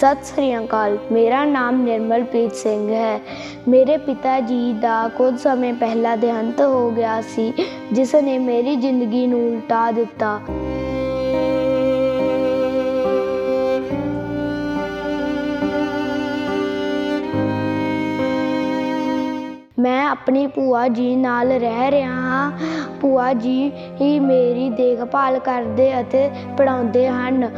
ਸਤਿ ਸ੍ਰੀ ਅਕਾਲ। ਮੇਰਾ ਨਾਮ ਨਿਰਮਲਪ੍ਰੀਤ ਸਿੰਘ ਹੈ। ਮੇਰੇ ਪਿਤਾ ਜੀ ਦਾ ਕੁਝ ਸਮੇਂ ਪਹਿਲਾਂ ਦੇਹਾਂਤ ਹੋ ਗਿਆ ਸੀ ਜਿਸ ਨੇ ਮੇਰੀ ਜ਼ਿੰਦਗੀ ਨੂੰ ਉਲਟਾ ਦਿੱਤਾ। ਮੈਂ ਆਪਣੀ ਭੂਆ ਜੀ ਨਾਲ ਰਹਿ ਰਿਹਾ ਹਾਂ। ਭੂਆ ਜੀ ਹੀ ਮੇਰੀ ਦੇਖਭਾਲ ਕਰਦੇ ਅਤੇ ਪੜਾਉਂਦੇ ਹਨ।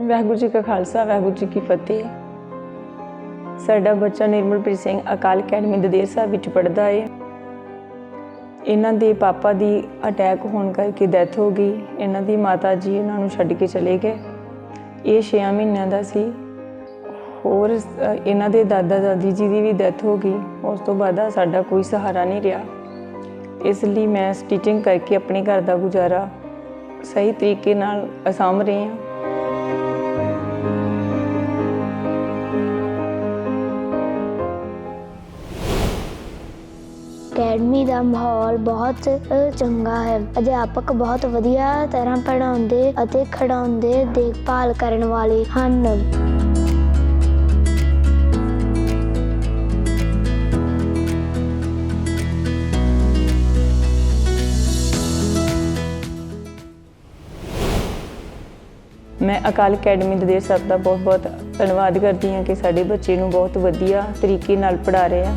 ਵਾਹਿਗੁਰੂ ਜੀ ਕਾ ਖਾਲਸਾ, ਵਾਹਿਗੁਰੂ ਜੀ ਕੀ ਫਤਿਹ। ਸਾਡਾ ਬੱਚਾ ਨਿਰਮਲਪ੍ਰੀਤ ਸਿੰਘ ਅਕਾਲ ਅਕੈਡਮੀ ਦਦੇਰ ਸਾਹਿਬ ਵਿੱਚ ਪੜ੍ਹਦਾ ਹੈ ਇਹਨਾਂ ਦੇ ਪਾਪਾ ਦੀ ਅਟੈਕ ਹੋਣ ਕਰਕੇ ਡੈਥ ਹੋ ਗਈ। ਇਹਨਾਂ ਦੀ ਮਾਤਾ ਜੀ ਇਹਨਾਂ ਨੂੰ ਛੱਡ ਕੇ ਚਲੇ ਗਏ। ਇਹ 6 ਮਹੀਨਿਆਂ ਦਾ ਸੀ। ਹੋਰ ਇਹਨਾਂ ਦੇ ਦਾਦਾ ਦਾਦੀ ਜੀ ਦੀ ਵੀ ਡੈਥ ਹੋ ਗਈ। ਉਸ ਤੋਂ ਬਾਅਦ ਸਾਡਾ ਕੋਈ ਸਹਾਰਾ ਨਹੀਂ ਰਿਹਾ। ਇਸ ਲਈ ਮੈਂ ਸਟਿਚਿੰਗ ਕਰਕੇ ਆਪਣੇ ਘਰ ਦਾ ਗੁਜ਼ਾਰਾ ਸਹੀ ਤਰੀਕੇ ਨਾਲ ਅਸਾਮ ਰਹੀ ਹਾਂ। ਅਕੈਡਮੀ ਦਾ ਮਾਹੌਲ ਬਹੁਤ ਚੰਗਾ ਹੈ। ਅਧਿਆਪਕ ਬਹੁਤ ਵਧੀਆ ਤਰ੍ਹਾਂ ਪੜ੍ਹਾਉਂਦੇ ਅਤੇ ਖਿਡਾਉਂਦੇ ਦੇਖਭਾਲ ਕਰਨ ਵਾਲੇ ਹਨ। ਮੈਂ ਅਕਾਲ ਅਕੈਡਮੀ ਦੇ ਸਾਹਿਬ ਦਾ ਬਹੁਤ ਬਹੁਤ ਧੰਨਵਾਦ ਕਰਦੀ ਹਾਂ ਕਿ ਸਾਡੇ ਬੱਚੇ ਨੂੰ ਬਹੁਤ ਵਧੀਆ ਤਰੀਕੇ ਨਾਲ ਪੜ੍ਹਾ ਰਹੇ ਆ।